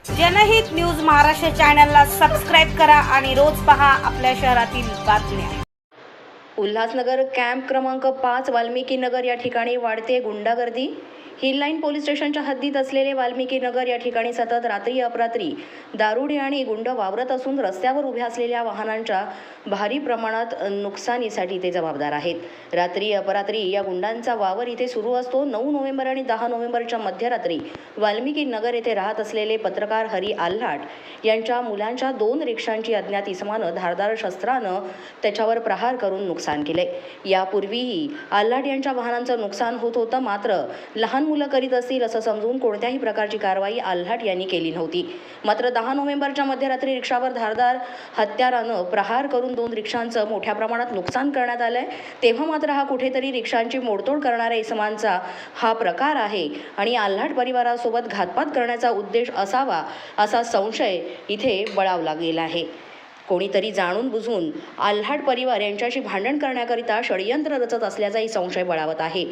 जनहित न्यूज महाराष्ट्र चॅनलला सबस्क्राईब करा आणि रोज पहा आपल्या शहरातील बातम्या. उल्हासनगर कॅम्प क्रमांक पाच वाल्मिकी नगर या ठिकाणी वाढते गुंडागर्दी. हिल लाईन पोलीस स्टेशनच्या हद्दीत असलेले वाल्मिकी नगर या ठिकाणी सतत रात्री अपरात्री दारुडे आणि गुंड वावरत असून रस्त्यावर उभ्या असलेल्या वाहनांच्या भारी प्रमाणात नुकसानीसाठी ते जबाबदार आहेत. रात्री अपरात्री या गुंडांचा वावर इथे सुरू असतो. नऊ नोव्हेंबर आणि दहा नोव्हेंबरच्या मध्यरात्री वाल्मिकी नगर येथे राहत असलेले पत्रकार हरी आल्हाट यांच्या मुलांच्या दोन रिक्षांची अज्ञात इसमानं धारदार शस्त्रानं त्याच्यावर प्रहार करून नुकसान केले. यापूर्वीही आल्हाट यांच्या वाहनांचं नुकसान होत होतं. मात्र लहान मुलं करीत असतील असं समजून कोणत्याही प्रकारची कारवाई आल्हाट यांनी केली नव्हती. मात्र दहा नोव्हेंबरच्या मध्यरात्री रिक्षावर धारदार हत्यारानं प्रहार करून दोन रिक्षांचं मोठ्या प्रमाणात नुकसान करण्यात आलंय. तेव्हा मात्र हा कुठेतरी रिक्षांची मोडतोड करणाऱ्या इसमांचा हा प्रकार आहे आणि आल्हाट परिवारासोबत घातपात करण्याचा उद्देश असावा असा संशय इथे बळावला गेला आहे. कोणीतरी जाणून बुजून आल्हाट परिवार यांच्याशी भांडण करण्याकरिता षडयंत्र रचत असल्याचाही संशय बळावत आहे.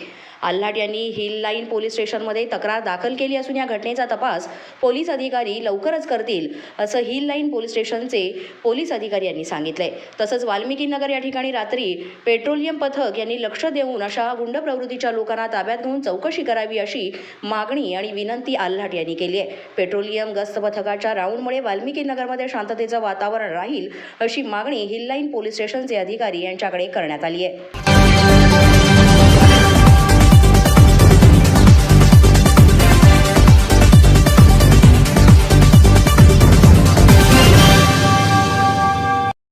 आल्हाड यांनी हिल लाईन पोलीस स्टेशनमध्ये तक्रार दाखल केली असून या घटनेचा तपास पोलीस अधिकारी लवकरच करतील असं हिल लाईन पोलीस स्टेशनचे पोलीस अधिकारी यांनी सांगितलंय. तसंच वाल्मिकी नगर या ठिकाणी रात्री पेट्रोलियम पथक यांनी लक्ष देऊन अशा गुंड प्रवृत्तीच्या लोकांना ताब्यात घेऊन चौकशी करावी अशी मागणी आणि विनंती आल्हाट यांनी केली आहे. पेट्रोलियम गस्त पथकाच्या राऊंडमुळे वाल्मिकी नगरमध्ये शांततेचं वातावरण राहील अशी मागणी हिल लाईन पोलीस स्टेशनचे अधिकारी यांच्याकडे करण्यात आली आहे.